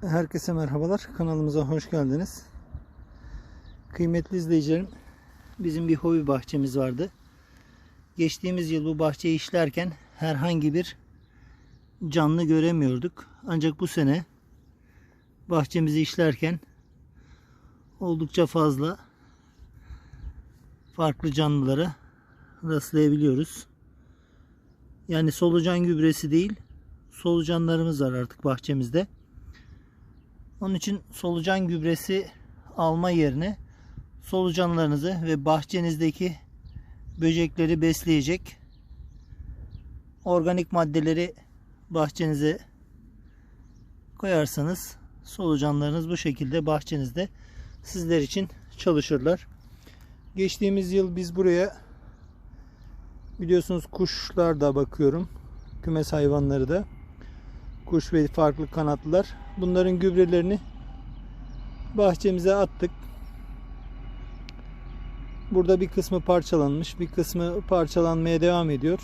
Herkese merhabalar. Kanalımıza hoş geldiniz. Kıymetli izleyicilerim, bizim bir hobi bahçemiz vardı. Geçtiğimiz yıl bu bahçeyi işlerken herhangi bir canlı göremiyorduk. Ancak bu sene bahçemizi işlerken oldukça fazla farklı canlılara rastlayabiliyoruz. Yani solucan gübresi değil, solucanlarımız var artık bahçemizde. Onun için solucan gübresi alma yerine solucanlarınızı ve bahçenizdeki böcekleri besleyecek organik maddeleri bahçenize koyarsanız solucanlarınız bu şekilde bahçenizde sizler için çalışırlar. Geçtiğimiz yıl biz buraya biliyorsunuz kuşlar da bakıyorum. Kümes hayvanları da kuş ve farklı kanatlılar. Bunların gübrelerini bahçemize attık. Burada bir kısmı parçalanmış, bir kısmı parçalanmaya devam ediyor.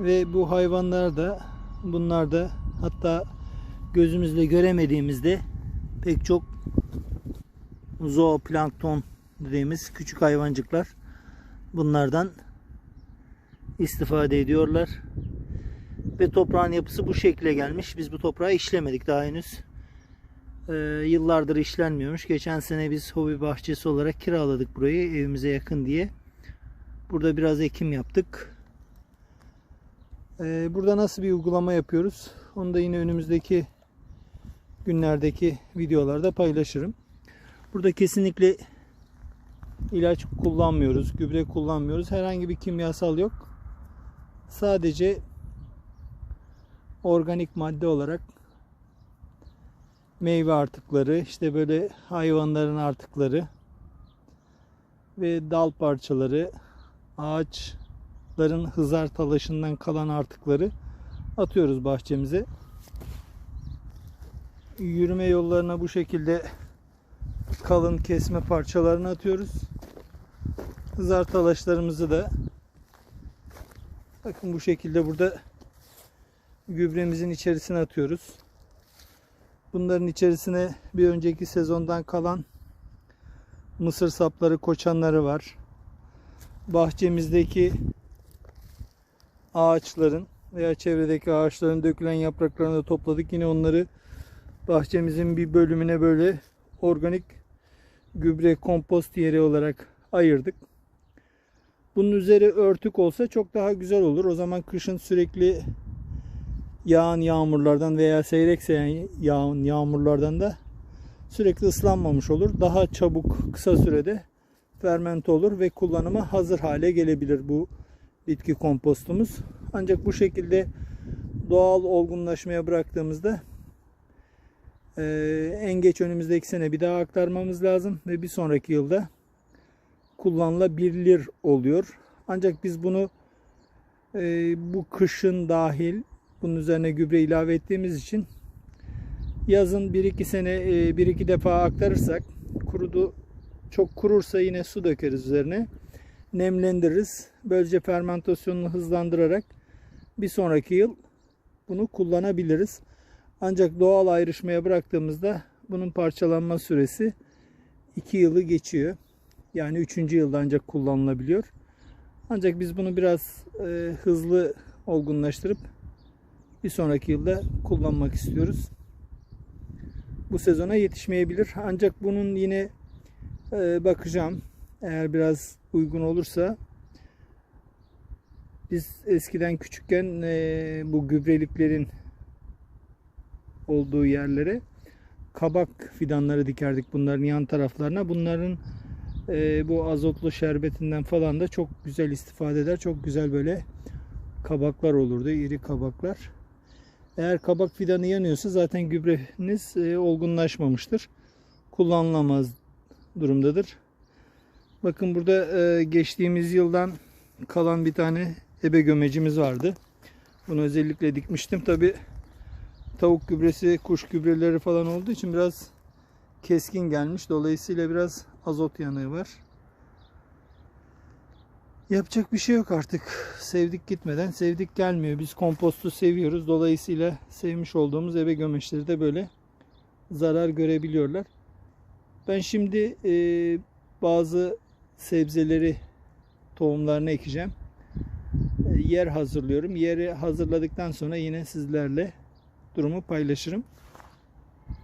Ve bu hayvanlar da bunlar da hatta gözümüzle göremediğimizde pek çok zooplankton dediğimiz küçük hayvancıklar bunlardan istifade ediyorlar. Ve toprağın yapısı bu şekle gelmiş. Biz bu toprağı işlemedik daha henüz. Ee, yıllardır işlenmiyormuş. Geçen sene biz hobi bahçesi olarak kiraladık burayı evimize yakın diye. Burada biraz ekim yaptık. Ee, burada nasıl bir uygulama yapıyoruz? Onu da yine önümüzdeki günlerdeki videolarda paylaşırım. Burada kesinlikle ilaç kullanmıyoruz, gübre kullanmıyoruz. Herhangi bir kimyasal yok. Sadece organik madde olarak meyve artıkları, işte böyle hayvanların artıkları ve dal parçaları, ağaçların hızar talaşından kalan artıkları atıyoruz bahçemize. Yürüme yollarına bu şekilde kalın kesme parçalarını atıyoruz. Hızar talaşlarımızı da bakın bu şekilde burada gübremizin içerisine atıyoruz. Bunların içerisine bir önceki sezondan kalan mısır sapları, koçanları var. Bahçemizdeki ağaçların veya çevredeki ağaçların dökülen yapraklarını da topladık. Yine onları bahçemizin bir bölümüne böyle organik gübre kompost yeri olarak ayırdık. Bunun üzeri örtük olsa çok daha güzel olur. O zaman kışın sürekli yağan yağmurlardan veya seyrek seyren yağan yağmurlardan da sürekli ıslanmamış olur. Daha çabuk kısa sürede fermente olur ve kullanıma hazır hale gelebilir bu bitki kompostumuz. Ancak bu şekilde doğal olgunlaşmaya bıraktığımızda e, en geç önümüzdeki sene bir daha aktarmamız lazım ve bir sonraki yılda kullanılabilir oluyor. Ancak biz bunu e, bu kışın dahil bunun üzerine gübre ilave ettiğimiz için yazın 1-2 sene 1-2 defa aktarırsak kurudu çok kurursa yine su dökeriz üzerine. Nemlendiririz. Böylece fermentasyonunu hızlandırarak bir sonraki yıl bunu kullanabiliriz. Ancak doğal ayrışmaya bıraktığımızda bunun parçalanma süresi 2 yılı geçiyor. Yani 3. yılda ancak kullanılabiliyor. Ancak biz bunu biraz e, hızlı olgunlaştırıp bir sonraki yılda kullanmak istiyoruz. Bu sezona yetişmeyebilir. Ancak bunun yine e, bakacağım. Eğer biraz uygun olursa biz eskiden küçükken e, bu gübreliklerin olduğu yerlere kabak fidanları dikerdik bunların yan taraflarına. Bunların e, bu azotlu şerbetinden falan da çok güzel istifade eder. Çok güzel böyle kabaklar olurdu. iri kabaklar. Eğer kabak fidanı yanıyorsa zaten gübreniz e, olgunlaşmamıştır. Kullanılamaz durumdadır. Bakın burada e, geçtiğimiz yıldan kalan bir tane ebe gömecimiz vardı. Bunu özellikle dikmiştim. Tabi tavuk gübresi, kuş gübreleri falan olduğu için biraz keskin gelmiş. Dolayısıyla biraz azot yanığı var. Yapacak bir şey yok artık. Sevdik gitmeden sevdik gelmiyor. Biz kompostu seviyoruz. Dolayısıyla sevmiş olduğumuz ebe gömeçleri de böyle zarar görebiliyorlar. Ben şimdi e, bazı sebzeleri tohumlarını ekeceğim. E, yer hazırlıyorum. Yeri hazırladıktan sonra yine sizlerle durumu paylaşırım.